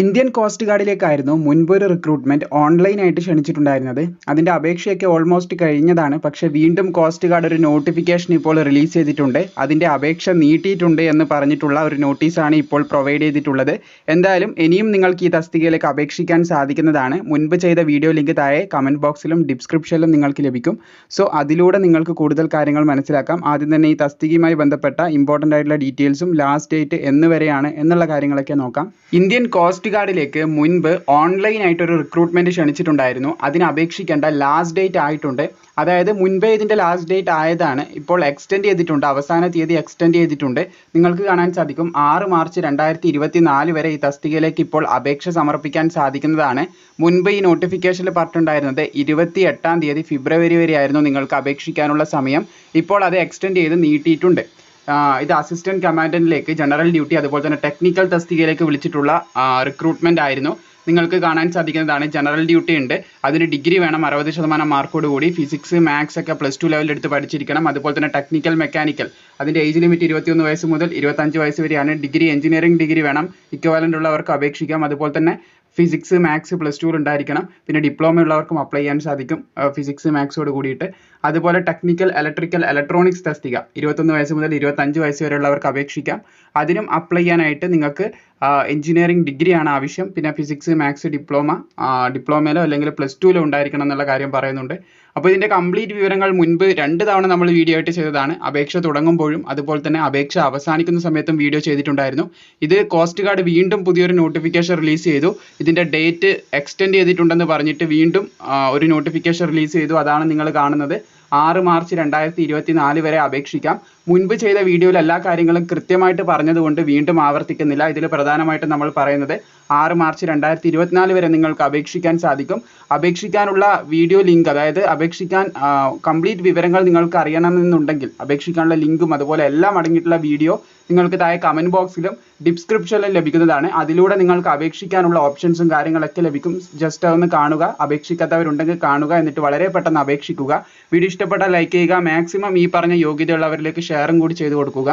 Indian coast ഗാർഡിലേക്കായിരുന്നു ഒരു recruitment ഓൺലൈനായിട്ട് ക്ഷണിച്ചിട്ടുണ്ടായിരുന്നത്. അതിന്റെ അപേക്ഷയൊക്കെ ഓൾമോസ്റ്റ് കഴിഞ്ഞതാണ്. പക്ഷെ വീണ്ടും കോസ്റ്റ് ഗാർഡ് ഒരു നോട്ടിഫിക്കേഷൻ ഇപ്പോൾ റിലീസ് ചെയ്തിട്ടുണ്ട്. അതിന്റെ അപേക്ഷ നീട്ടിയിട്ടുണ്ട് എന്ന് പറഞ്ഞിട്ടുള്ള ഒരു നോട്ടീസാണ് ഇപ്പോൾ പ്രൊവൈഡ് ചെയ്തിട്ടുള്ളത്. എന്തായാലും ഇനിയും നിങ്ങൾക്ക് ഈ തസ്തികയിലേക്ക് അപേക്ഷിക്കാൻ സാധിക്കുന്നതാണ്. മുൻപ് ചെയ്ത വീഡിയോ ലിങ്ക് താഴെ കമന്റ് ബോക്സിലും ഡിസ്ക്രിപ്ഷനിലും നിങ്ങൾക്ക് ലഭിക്കും. സോ അതിലൂടെ നിങ്ങൾക്ക് കൂടുതൽ കാര്യങ്ങൾ മനസ്സിലാക്കാം. ആദ്യം തന്നെ ഈ തസ്തികയുമായി ബന്ധപ്പെട്ട ഇമ്പോർട്ടന്റ് ആയിട്ടുള്ള ഡീറ്റെയിൽസും ലാസ്റ്റ് ഡേറ്റ് എന്ന് വരെയാണ് എന്നുള്ള കാര്യങ്ങളൊക്കെ നോക്കാം. ഇന്ത്യൻ കോസ്റ്റ് ഗാർഡിലേക്ക് മുൻപ് ഓൺലൈനായിട്ട് ഒരു റിക്രൂട്ട്മെന്റ് ക്ഷണിച്ചിട്ടുണ്ടായിരുന്നു. അതിന് അപേക്ഷിക്കേണ്ട ലാസ്റ്റ് ഡേറ്റ് ആയിട്ടുണ്ട്. അതായത് മുൻപേ ഇതിന്റെ ലാസ്റ്റ് ഡേറ്റ് ആയതാണ്. ഇപ്പോൾ എക്സ്റ്റെൻഡ് ചെയ്തിട്ടുണ്ട്. അവസാന തീയതി എക്സ്റ്റെൻഡ് ചെയ്തിട്ടുണ്ട്. നിങ്ങൾക്ക് കാണാൻ സാധിക്കും. ആറ് മാർച്ച് രണ്ടായിരത്തി ഇരുപത്തി നാല് വരെ ഈ തസ്തികയിലേക്ക് ഇപ്പോൾ അപേക്ഷ സമർപ്പിക്കാൻ സാധിക്കുന്നതാണ്. മുൻപ് ഈ നോട്ടിഫിക്കേഷനിൽ പറഞ്ഞിട്ടുണ്ടായിരുന്നത് ഇരുപത്തി എട്ടാം തീയതി ഫെബ്രുവരി വരെയായിരുന്നു നിങ്ങൾക്ക് അപേക്ഷിക്കാനുള്ള സമയം. ഇപ്പോൾ അത് എക്സ്റ്റെൻഡ് ചെയ്ത് നീട്ടിയിട്ടുണ്ട്. ഇത് അസിസ്റ്റന്റ് കമാൻഡന്റിലേക്ക് ജനറൽ ഡ്യൂട്ടി അതുപോലെ തന്നെ ടെക്നിക്കൽ തസ്തികയിലേക്ക് വിളിച്ചിട്ടുള്ള റിക്രൂട്ട്മെന്റ് ആയിരുന്നു. നിങ്ങൾക്ക് കാണാൻ സാധിക്കുന്നതാണ് ജനറൽ ഡ്യൂട്ടി ഉണ്ട്. അതിന് ഡിഗ്രി വേണം അറുപത് ശതമാനം മാർക്കോട് കൂടി. ഫിസിക്സ് മാത്സ് ഒക്കെ പ്ലസ് ടു ലെവലിൽ എടുത്ത് പഠിച്ചിരിക്കണം. അതുപോലെ തന്നെ ടെക്നിക്കൽ മെക്കാനിക്കൽ അതിന്റെ ഏജ് ലിമിറ്റ് ഇരുപത്തിയൊന്ന് വയസ്സ് മുതൽ ഇരുപത്തഞ്ച് വയസ്സ് വരെയാണ്. ഡിഗ്രി എഞ്ചിനീയറിംഗ് ഡിഗ്രി വേണം. ഇക്വാലന്റ് ഉള്ളവർക്ക് അപേക്ഷിക്കാം. അതുപോലെ തന്നെ ഫിസിക്സ് മാത്സ് പ്ലസ് ടുവിൽ ഉണ്ടായിരിക്കണം. പിന്നെ ഡിപ്ലോമ ഉള്ളവർക്കും അപ്ലൈ ചെയ്യാൻ സാധിക്കും. ഫിസിക്സ് മാത്സോട് കൂടിയിട്ട്. അതുപോലെ ടെക്നിക്കൽ ഇലക്ട്രിക്കൽ ഇലക്ട്രോണിക്സ് തസ്തിക ഇരുപത്തൊന്ന് വയസ്സ് മുതൽ ഇരുപത്തഞ്ച് വയസ്സ് വരെയുള്ളവർക്ക് അപേക്ഷിക്കാം. അതിനും അപ്ലൈ ചെയ്യാനായിട്ട് നിങ്ങൾക്ക് എഞ്ചിനീയറിംഗ് ഡിഗ്രിയാണ് ആവശ്യം. പിന്നെ ഫിസിക്സ് മാത്സ് ഡിപ്ലോമ ഡിപ്ലോമയിലോ അല്ലെങ്കിൽ പ്ലസ് ടുവിലോ ഉണ്ടായിരിക്കണം എന്നുള്ള കാര്യം പറയുന്നുണ്ട്. അപ്പോൾ ഇതിന്റെ കംപ്ലീറ്റ് വിവരങ്ങൾ മുൻപ് രണ്ട് തവണ നമ്മൾ വീഡിയോ ആയിട്ട് ചെയ്തതാണ്. അപേക്ഷ തുടങ്ങുമ്പോഴും അതുപോലെ തന്നെ അപേക്ഷ അവസാനിക്കുന്ന സമയത്തും വീഡിയോ ചെയ്തിട്ടുണ്ടായിരുന്നു. ഇത് കോസ്റ്റ് ഗാർഡ് വീണ്ടും പുതിയൊരു നോട്ടിഫിക്കേഷൻ റിലീസ് ചെയ്തു. ഇതിന്റെ ഡേറ്റ് എക്സ്റ്റെൻഡ് ചെയ്തിട്ടുണ്ടെന്ന് പറഞ്ഞിട്ട് വീണ്ടും ഒരു നോട്ടിഫിക്കേഷൻ റിലീസ് ചെയ്തു. അതാണ് നിങ്ങൾ കാണുന്നത്. ആറ് മാർച്ച് രണ്ടായിരത്തി ഇരുപത്തി നാല് വരെ അപേക്ഷിക്കാം. മുൻപ് ചെയ്ത വീഡിയോയിൽ എല്ലാ കാര്യങ്ങളും കൃത്യമായിട്ട് പറഞ്ഞതുകൊണ്ട് വീണ്ടും ആവർത്തിക്കുന്നില്ല. ഇതിൽ പ്രധാനമായിട്ട് നമ്മൾ പറയുന്നത് ആറ് മാർച്ച് രണ്ടായിരത്തി ഇരുപത്തിനാല് വരെ നിങ്ങൾക്ക് അപേക്ഷിക്കാൻ സാധിക്കും. അപേക്ഷിക്കാനുള്ള വീഡിയോ ലിങ്ക് അതായത് അപേക്ഷിക്കാൻ കംപ്ലീറ്റ് വിവരങ്ങൾ നിങ്ങൾക്ക് അറിയണമെന്നുണ്ടെങ്കിൽ അപേക്ഷിക്കാനുള്ള ലിങ്കും അതുപോലെ എല്ലാം അടങ്ങിയിട്ടുള്ള വീഡിയോ നിങ്ങൾക്ക് താഴെ കമന്റ് ബോക്സിലും ഡിസ്ക്രിപ്ഷനിലും ലഭിക്കുന്നതാണ്. അതിലൂടെ നിങ്ങൾക്ക് അപേക്ഷിക്കാനുള്ള ഓപ്ഷൻസും കാര്യങ്ങളൊക്കെ ലഭിക്കും. ജസ്റ്റ് അതൊന്ന് കാണുക അപേക്ഷിക്കാത്തവരുണ്ടെങ്കിൽ കാണുക എന്നിട്ട് വളരെ പെട്ടെന്ന് അപേക്ഷിക്കുക. വീഡിയോ ഇഷ്ടപ്പെട്ടാൽ ലൈക്ക് ചെയ്യുക. മാക്സിമം ഈ പറഞ്ഞ യോഗ്യതയുള്ളവരിലേക്ക് ഷെയറും കൂടി ചെയ്തു കൊടുക്കുക.